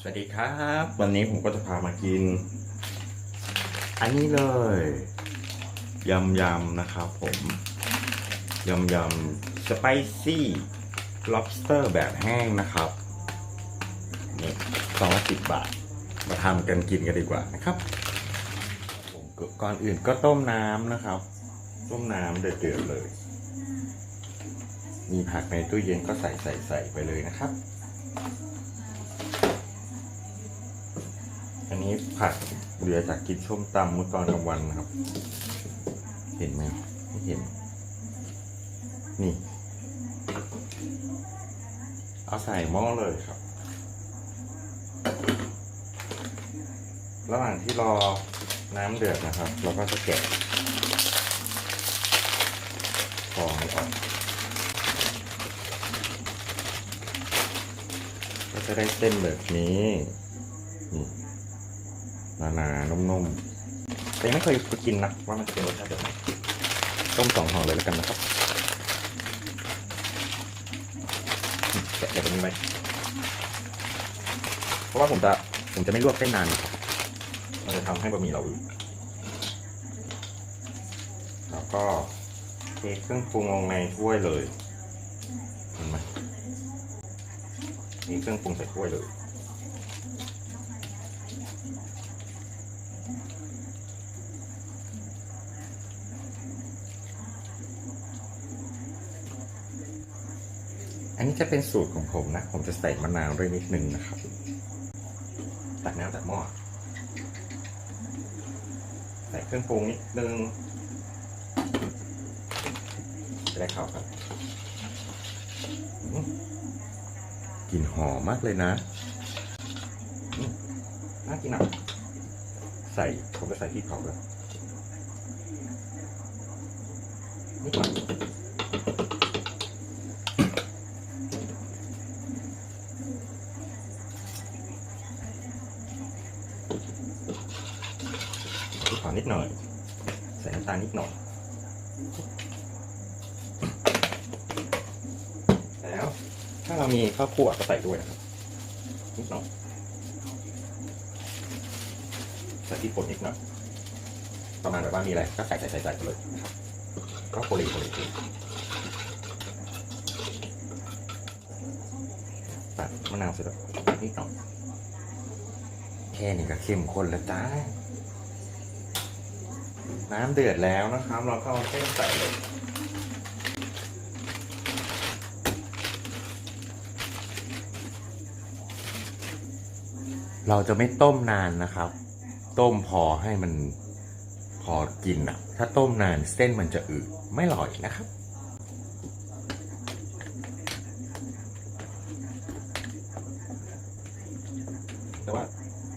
สวัสดีครับ วันนี้ผมก็จะพามากิน อันนี้เลยยำยำนะครับผมยำยำสไปซี่ lobster แบบแห้งนะครับนี่สองสิบบาท มาทำกันกินกันดีกว่านะครับผมก็ก่อนอื่นก็ต้มน้ำนะครับ ต้มน้ำเดือดๆเลย มีผักในตู้เย็นก็ใส่ใส่ใส่ไปเลยนะครับ นี้ผักเหลือจากกินส้มตำเมื่อตอนกลางวันนะครับ เห็นไหมไม่เห็น นี่ เอาใส่หม้อเลยครับระหว่างที่รอน้ำเดือดนะครับ เราก็จะแกะฟองออก ก็จะได้เส้นแบบนี้นี่ หนาๆนุ่มๆแต่ยังไม่เคยไปกินนะว่ามันจะเป็นรสชาติแบบไหนต้มสองห่อเลยแล้วกันนะครับแกะแบบนี้ไว้เพราะว่าผมจะผมจะไม่ลวกเส้นนานครับมันจะทำให้บะหมี่เราอืดแล้วก็เทเครื่องปรุงลงในถ้วยเลยเห็นไหมมีเครื่องปรุงใส่ถ้วยเลย อันนี้จะเป็นสูตรของผมนะ ผมจะใส่มะนาวด้วยนิดนึงนะครับ ตักน้ำจากหม้อ ใส่เครื่องปรุงนิดนึงจะได้เข้ากันกลิ่นหอมมากเลยนะมน่ากินอะใส่ผมจะใส่พริกเผาด้วยนิดหน่อย พริกเผานิดหน่อย ใส่น้ำตาลนิดหน่อย แล้ว ถ้าเรามีข้าวคั่วก็ใส่ด้วยนะครับนิดหน่อยใส่ที่ป่นนิดหน่อยประมาณแบบว่ามีอะไรก็ใส่ใส่ใส่ใส่ไปเลยก็โคลีโคลีโคลีตัดมะนาวเสร็จแล้วนิดหน่อยแค่นี้ก็เข้มข้นแล้วจ้า น้ำเดือดแล้วนะครับ เราก็เอาเส้นใส่เลยเราจะไม่ต้มนานนะครับ ต้มพอให้มันพอกินอะถ้าต้มนานเส้นมันจะอืดไม่อร่อยนะครับ แต่ว่า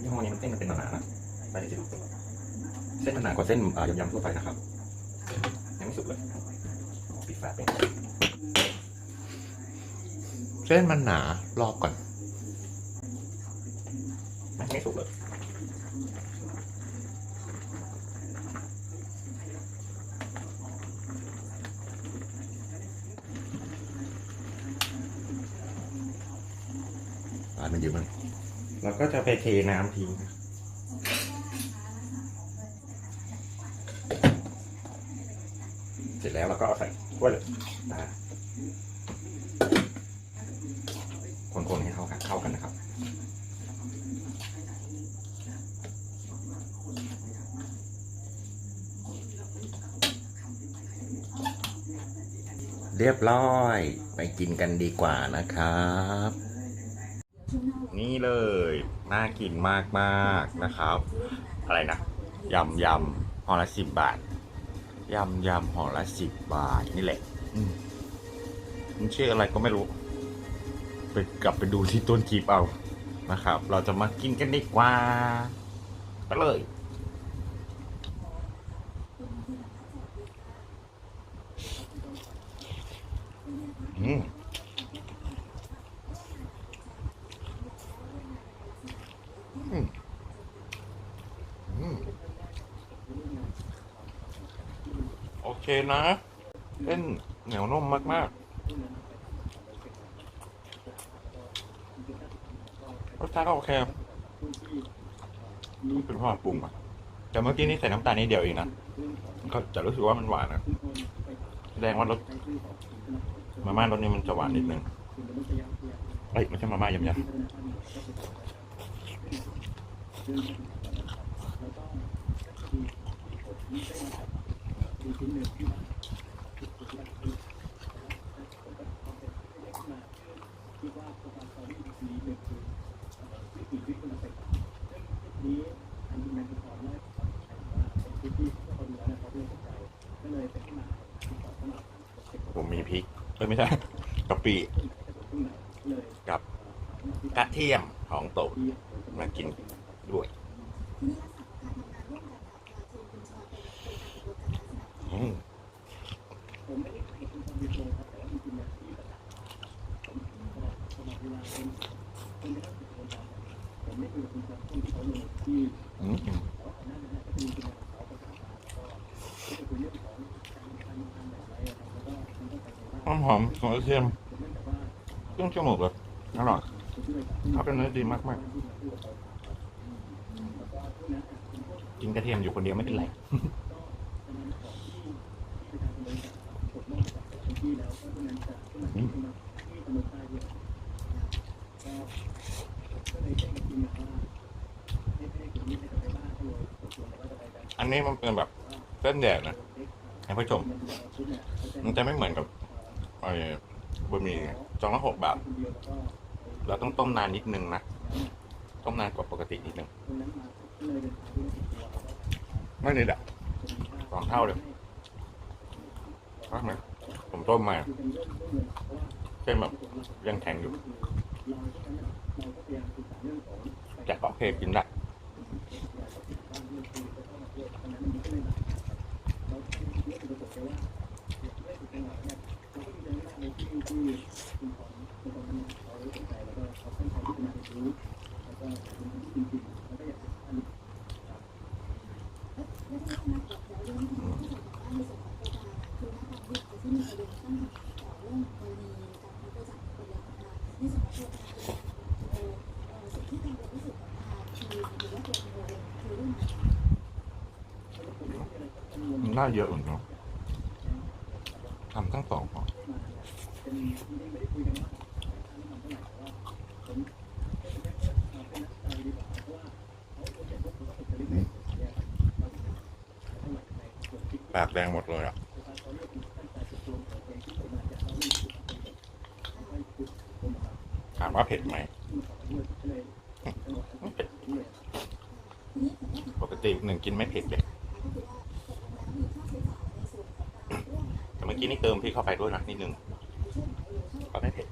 ยี่ห้อนี้มันเส้นมันเป็นหนาๆนะไปดู เส้นมันหนากว่าเส้นเอ่อยำๆทั่วไปนะครับยังไม่สุกเลยปิดฝาเป็นเส้นมันหนารอบก่อนไม่ไม่สุกเลยอ่ามันอยู่มันเราก็จะไปเทน้ำทิ้ง เสร็จแล้วเราก็เอาใส่ถ้วยเลยนะคนๆให้เข้ากันเข้ากันนะครับเรียบร้อยไปกินกันดีกว่านะครับ นี่เลย น่ากินมากมากๆนะครับ อะไรนะยำยำห่อละสิบบาท ยำยำห่อละสิบบาทนี่แหละ อืมมันชื่ออะไรก็ไม่รู้ ไปกลับไปดูที่ต้นคลิปเอานะครับ เราจะมากินกันดีกว่า ไปเลย อืม อืม อืม โอเค นะเส้นเหนียวนุ่มมากๆรสชาติก็โอเคนี่เป็นพ่อปรุงอะ แต่เมื่อกี้นี่ใส่น้ำตาลนิดเดียวเองนะ ก็จะรู้สึกว่ามันหวานนะแสดงว่ารสมาม่ารสนี้มันจะหวานนิดนึงเอ้ยไม่ใช่มาม่ายำยำ ผมมีพริกเอ้ยไม่ใช่กะปิกับกระเทียมของโตดมากินด้วย อืมอืมหอมหอมๆของกระเทียมเครื่องจมูกแบบอร่อยเขาเป็นเนื้อดีมากมากกินกระเทียมอยู่คนเดียวไม่เป็นไร อันนี้มันเป็นแบบเส้นแดดนะท่านผู้ชม มันจะไม่เหมือนกับไอ้บะหมี่จองละหกบาท เราต้องต้มนานนิดนึงนะ ต้มนานกว่าปกตินิดนึง ไม่นิดอะสองเท่าเลยว่ไหม ผมต้มมาเส้นแบบยังแข็งอยู่แต่ก็โอเคกินได้ มันได้เยอะเหมือนกันทำทั้งสองพอปากแดงหมดเลยอะ ถาม ว่าเผ็ดไหม ปกติหนึ่งกินไม่เผ็ดเลยแต่เมื่อกี้นี่เติมพริกเข้าไปด้วยนะนิดนึงก็ไม่เผ็ด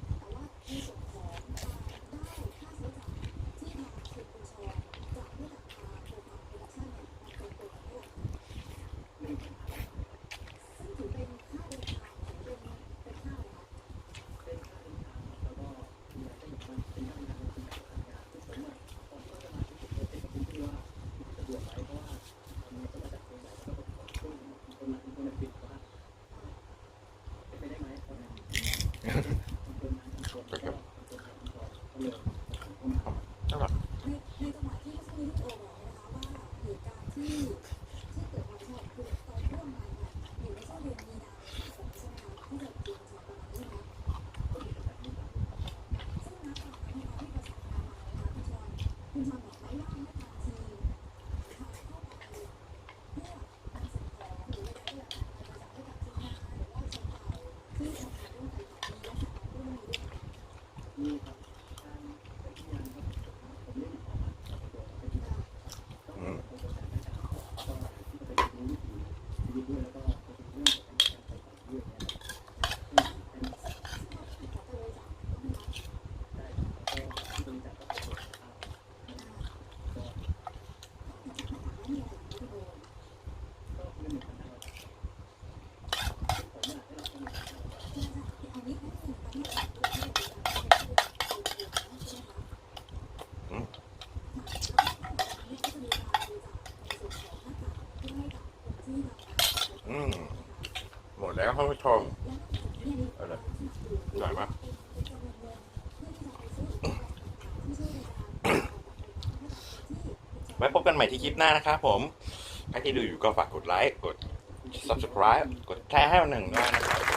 ชอบอะไรหน่อยมาไว้พบกันใหม่ที่คลิปหน้านะครับผมใครที่ดูอยู่ก็ฝากกดไลค์ กด subscribe กดแชร์ให้หนึ่งด้วยนะครับ